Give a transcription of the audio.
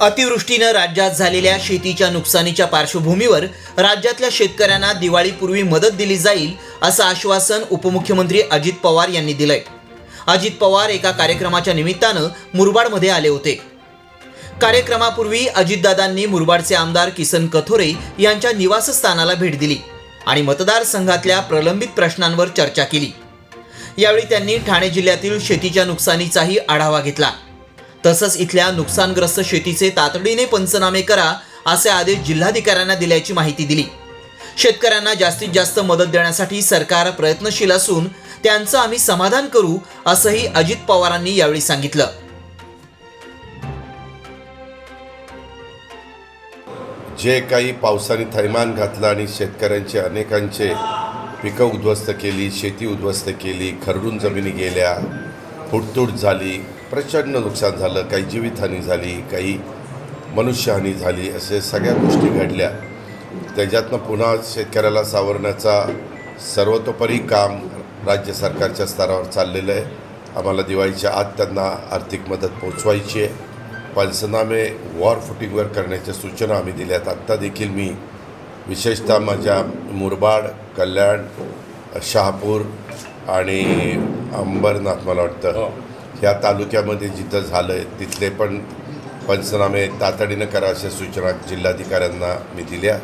अतिवृष्टीनं राज्यात झालेल्या शेतीच्या नुकसानीच्या पार्श्वभूमीवर राज्यातल्या शेतकऱ्यांना दिवाळीपूर्वी मदत दिली जाईल असं आश्वासन उपमुख्यमंत्री अजित पवार यांनी दिलंय. अजित पवार एका कार्यक्रमाच्या निमित्तानं मुरबाडमध्ये आले होते. कार्यक्रमापूर्वी अजितदादांनी मुरबाडचे आमदार किसन कथोरे यांच्या निवासस्थानाला भेट दिली आणि मतदारसंघातल्या प्रलंबित प्रश्नांवर चर्चा केली. यावेळी त्यांनी ठाणे जिल्ह्यातील शेतीच्या नुकसानीचाही आढावा घेतला. तसंच इथल्या नुकसानग्रस्त शेतीचे तातडीने पंचनामे करा असे आदेश जिल्हाधिकाऱ्यांना दिल्याची माहिती दिली. शेतकऱ्यांना जास्तीत जास्त मदत देण्यासाठी सरकार प्रयत्नशील असून त्यांचं आम्ही समाधान करू असंही अजित पवारांनी यावेळी सांगितलं. जे काही पावसाने थैमान घातलं आणि शेतकऱ्यांचे अनेकांचे पिकं उद्ध्वस्त केली शेती उद्ध्वस्त केली खरडून जमिनी गेल्या फुटतूट झाली प्रचंड नुकसान झालं काही जीवितहानी झाली काही मनुष्यहानी झाली असे सगळ्या गोष्टी घडल्या. त्याच्यातनं पुन्हा शेतकऱ्याला सावरण्याचा सर्वतोपरी काम राज्य सरकारच्या स्तरावर चाललेलं आहे. आम्हाला दिवाळीच्या आत त्यांना आर्थिक मदत पोचवायची आहे. पंचनामे वॉर फुटिंगवर करण्याच्या सूचना आम्ही दिल्यात. आत्ता देखील मी विशेषतः माझ्या मुरबाड कल्याण शहापूर आणि अंबरनाथ मला वाटतं हो. ह्या तालुक्यामध्ये जिथं झालं आहे तिथले पण पंचनामे तातडीनं करा अशा सूचना जिल्हाधिकाऱ्यांना मी दिल्या.